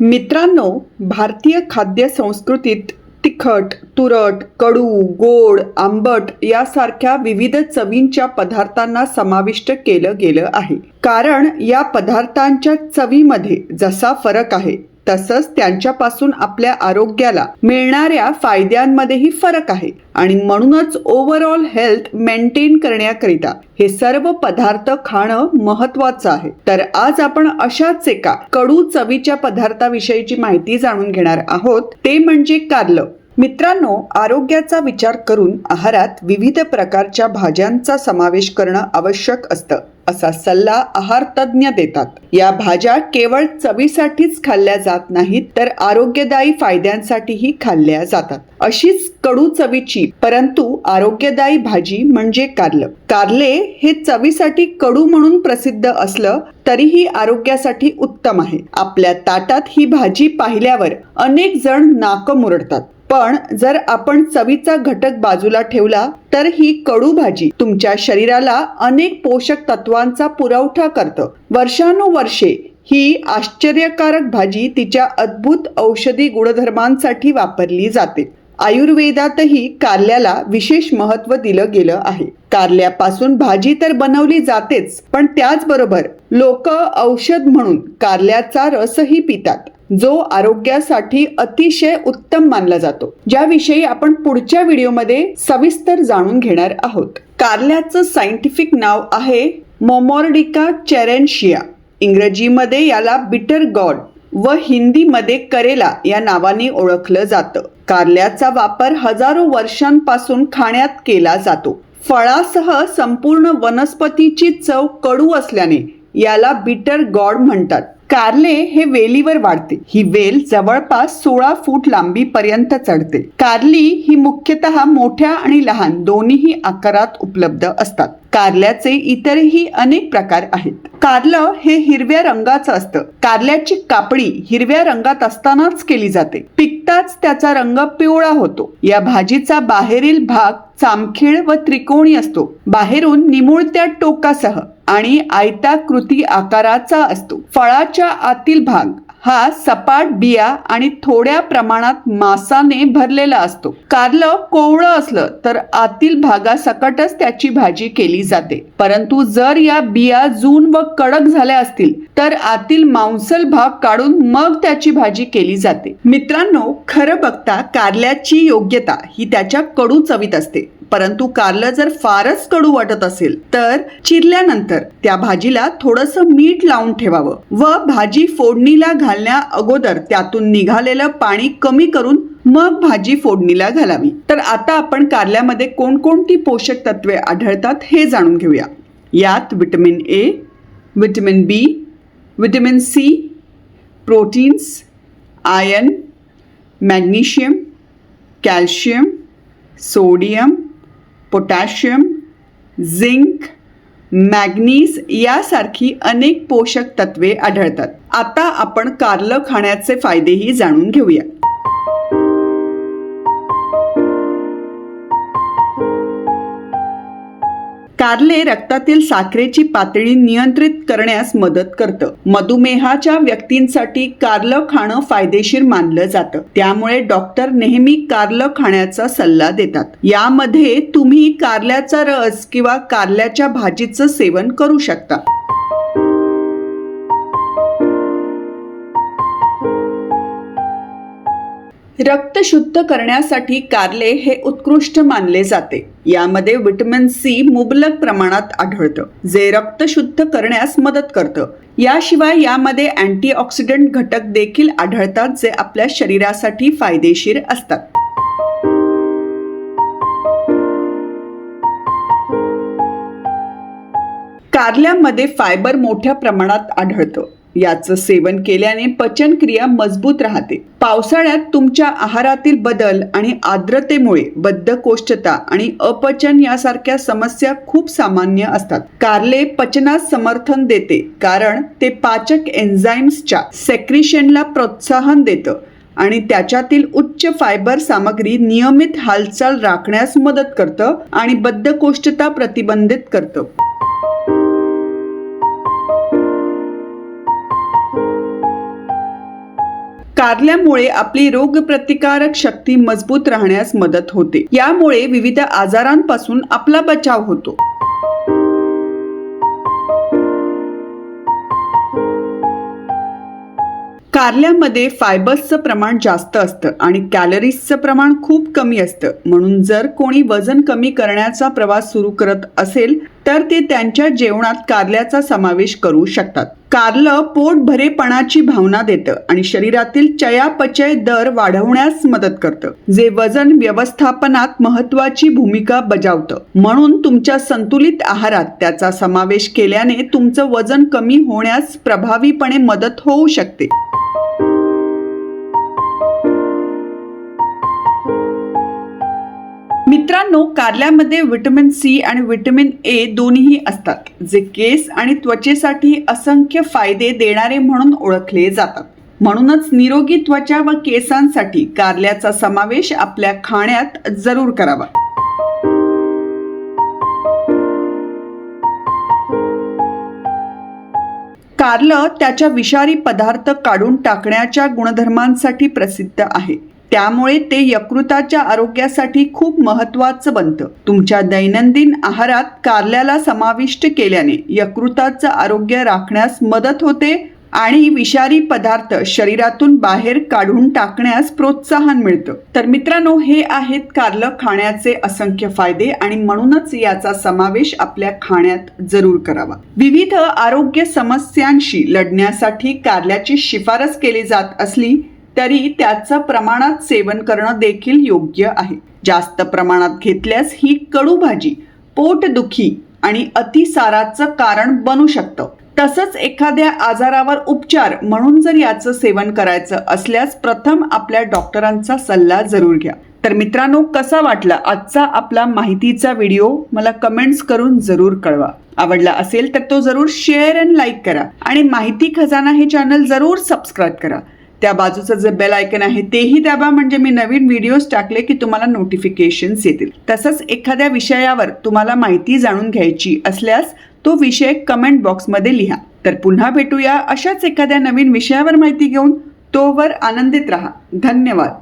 मित्रांनो भारतीय खाद्य संस्कृतीत तिखट तुरट कडू गोड आंबट यासारख्या विविध चवींच्या पदार्थांना समाविष्ट केलं गेलं आहे. कारण या पदार्थांच्या चवीमध्ये जसा फरक आहे तसंच त्यांच्यापासून आपल्या आरोग्याला मिळणाऱ्या फायद्यांमध्येही फरक आहे. आणि म्हणूनच ओव्हरऑल हेल्थ मेंटेन करण्याकरिता हे सर्व पदार्थ खाणं महत्वाचं आहे. तर आज आपण अशाच एका कडू चवीच्या पदार्थाविषयीची माहिती जाणून घेणार आहोत. ते म्हणजे कारलं. मित्रांनो आरोग्याचा विचार करून आहारात विविध प्रकारच्या भाज्यांचा समावेश करणं आवश्यक असतं असा सल्ला आहार तज्ज्ञ देतात. या भाज्या केवळ चवीसाठीच खाल्ल्या जात नाहीत तर आरोग्यदायी फायद्यांसाठीही खाल्ल्या जातात. अशीच कडू चवीची परंतु आरोग्यदायी भाजी म्हणजे कारलं. कारले हे चवीसाठी कडू म्हणून प्रसिद्ध असलं तरीही आरोग्यासाठी उत्तम आहे. आपल्या ताटात ही भाजी पाहिल्यावर अनेक जण नाकं मुरडतात. पण जर आपण चवीचा घटक बाजूला ठेवला तर ही कडू भाजी तुमच्या शरीराला अनेक पोषक तत्वांचा पुरवठा करतं. वर्षानुवर्षे ही आश्चर्यकारक भाजी तिच्या अद्भुत औषधी गुणधर्मांसाठी वापरली जाते. आयुर्वेदातही कारल्याला विशेष महत्त्व दिलं गेलं आहे. कारल्यापासून भाजी तर बनवली जातेच पण त्याचबरोबर लोक औषध म्हणून कारल्याचा रसही पितात. जो आरोग्यासाठी अतिशय उत्तम मानला जातो. ज्याविषयी आपण पुढच्या व्हिडिओमध्ये सविस्तर जाणून घेणार आहोत. कारल्याचं सायंटिफिक नाव आहे मोमॉर्डिका चेरेन्शिया. इंग्रजीमध्ये याला बिटर गॉड व हिंदीमध्ये करेला या नावाने ओळखलं जातं. कारल्याचा वापर हजारो वर्षांपासून खाण्यात केला जातो. फळासह संपूर्ण वनस्पतीची चव कडू असल्याने याला बिटर गॉड म्हणतात. कारले हे वेलीवर वाढते. ही वेल जवळपास सोळा फूट लांबीपर्यंत चढते. कारली ही मुख्यतः मोठ्या आणि लहान दोन्हीही आकारात उपलब्ध असतात. कारल्याचे इतरही अनेक प्रकार आहेत. कारलं हे हिरव्या रंगाचं असतं. कारल्याची कापणी हिरव्या रंगात असतानाच केली जाते. पिकताच त्याचा रंग पिवळा होतो. या भाजीचा बाहेरील भाग चामखीळ व त्रिकोणी असतो. बाहेरून निमुळत्या टोकासह आणि आयताकृती आकाराचा असतो. फळाच्या आतील भाग हा सपाट बिया आणि थोड्या प्रमाणात मासाने भरलेला असतो. कारलं कोवळं असलं तर आतील भागासकटच त्याची भाजी केली जाते. परंतु जर या बिया जून व कडक झाल्या असतील तर आतील मांसल भाग काढून मग त्याची भाजी केली जाते. मित्रांनो खरं बघता कारल्याची योग्यता ही त्याच्या कडू चवीत असते. परंतु कारलं जर फारच कडू वाटत असेल तर चिरल्यानंतर त्या भाजीला थोडस मीठ लावून ठेवावं व भाजी फोडणीला घालण्या अगोदर त्यातून निघालेलं पाणी कमी करून मग भाजी फोडणीला घालावी. तर आता आपण कारल्यामध्ये कोणकोणती पोषक तत्वे आढळतात हे जाणून घेऊया. यात vitamin A vitamin B vitamin C proteins iron magnesium calcium sodium potassium zinc manganese यासारखी अनेक पोषक तत्वे आढळतात. आता आपण कारलं खाण्याचे फायदेही जाणून घेऊया. कारले रक्तातील साखरेची पातळी नियंत्रित करण्यास मदत करतं. मधुमेहाच्या व्यक्तींसाठी कारलं खाणं फायदेशीर मानलं जातं. त्यामुळे डॉक्टर नेहमी कारलं खाण्याचा सल्ला देतात. यामध्ये तुम्ही कारल्याचा रस किंवा कारल्याच्या भाजीचं सेवन करू शकता. रक्त शुद्ध करण्यासाठी कारले हे उत्कृष्ट मानले जाते. यामध्ये विटॅमिन सी मुबलक प्रमाणात आढळतं जे रक्त शुद्ध करण्यास मदत करतं. याशिवाय यामध्ये अँटीऑक्सिडंट घटक देखील आढळतात जे आपल्या शरीरासाठी फायदेशीर असतात. कारल्यामध्ये फायबर मोठ्या प्रमाणात आढळतं. याचं सेवन केल्याने पचनक्रिया मजबूत राहते. पावसाळ्यात तुमच्या आहारातील बदल आणि आर्द्रतेमुळे बद्धकोष्ठता आणि अपचन यासारख्या समस्या खूप सामान्य असतात. कारले पचनास समर्थन देते कारण ते पाचक एन्झाईम्सच्या सेक्रिशनला प्रोत्साहन देतं आणि त्याच्यातील उच्च फायबर सामग्री नियमित हालचाल राखण्यास मदत करतं आणि बद्धकोष्ठता प्रतिबंधित करतं. कारल्यामुळे आपली रोगप्रतिकारक शक्ती मजबूत राहण्यास मदत होते. यामुळे विविध आजारांपासून आपला बचाव होतो. कारल्यामध्ये फायबर्सचं प्रमाण जास्त असतं आणि कॅलरीजचं प्रमाण खूप कमी असतं. म्हणून जर कोणी वजन कमी करण्याचा प्रवास सुरू करत असेल तर ते त्यांच्या जेवणात कारल्याचा समावेश करू शकतात. कारलं पोट भरेपणाची भावना देतं आणि शरीरातील चयापचय दर वाढवण्यास मदत करतं जे वजन व्यवस्थापनात महत्वाची भूमिका बजावतं. म्हणून तुमच्या संतुलित आहारात त्याचा समावेश केल्याने तुमचं वजन कमी होण्यास प्रभावीपणे मदत होऊ शकते. मित्रांनो कारल्यामध्ये विटॅमिन सी आणि विटॅमिन ए दोन्हीही असतात जे केस आणि त्वचेसाठी असंख्य फायदे देणारे म्हणून ओळखले जातात. म्हणूनच निरोगी त्वचा व केसांसाठी कारल्याचा समावेश आपल्या खाण्यात जरूर करावा. कारलं त्याच्या विषारी पदार्थ काढून टाकण्याच्या गुणधर्मांसाठी प्रसिद्ध आहे. त्यामुळे ते यकृताच्या आरोग्यासाठी खूप महत्वाचं बनतं. तुमच्या दैनंदिन आहारात कारल्याला समाविष्ट केल्याने यकृताचं आरोग्य राखण्यास मदत होते आणि विषारी पदार्थ शरीरातून बाहेर काढून टाकण्यास प्रोत्साहन मिळतं. तर मित्रांनो हे आहेत कारलं खाण्याचे असंख्य फायदे आणि म्हणूनच याचा समावेश आपल्या खाण्यात जरूर करावा. विविध आरोग्य समस्यांशी लढण्यासाठी कारल्याची शिफारस केली जात असली तरी त्याचं प्रमाणात सेवन करणं देखील योग्य आहे. जास्त प्रमाणात घेतल्यास ही कडू भाजी पोटदुखी आणि अतिसाराचं कारण बनू शकतं. तसंच एखाद्या आजारावर उपचार म्हणून जर याचं सेवन करायचं असल्यास प्रथम आपल्या डॉक्टरांचा सल्ला जरूर घ्या. तर मित्रांनो कसा वाटला आजचा आपला माहितीचा व्हिडिओ? मला कमेंट्स करून जरूर कळवा. आवडला असेल तर तो जरूर शेअर अँड लाईक करा. आणि माहिती खजाना हे चॅनल जरूर सबस्क्राईब करा. त्या बाजूचं जे बेल आयकन आहे तेही दाबा. म्हणजे मी नवीन व्हिडिओज टाकले की तुम्हाला नोटिफिकेशन्स येतील. तसंच एखाद्या विषयावर तुम्हाला माहिती जाणून घ्यायची असल्यास तो विषय कमेंट बॉक्समध्ये लिहा. तर पुन्हा भेटूया अशाच एखाद्या नवीन विषयावर माहिती घेऊन. तोवर आनंदित राहा. धन्यवाद.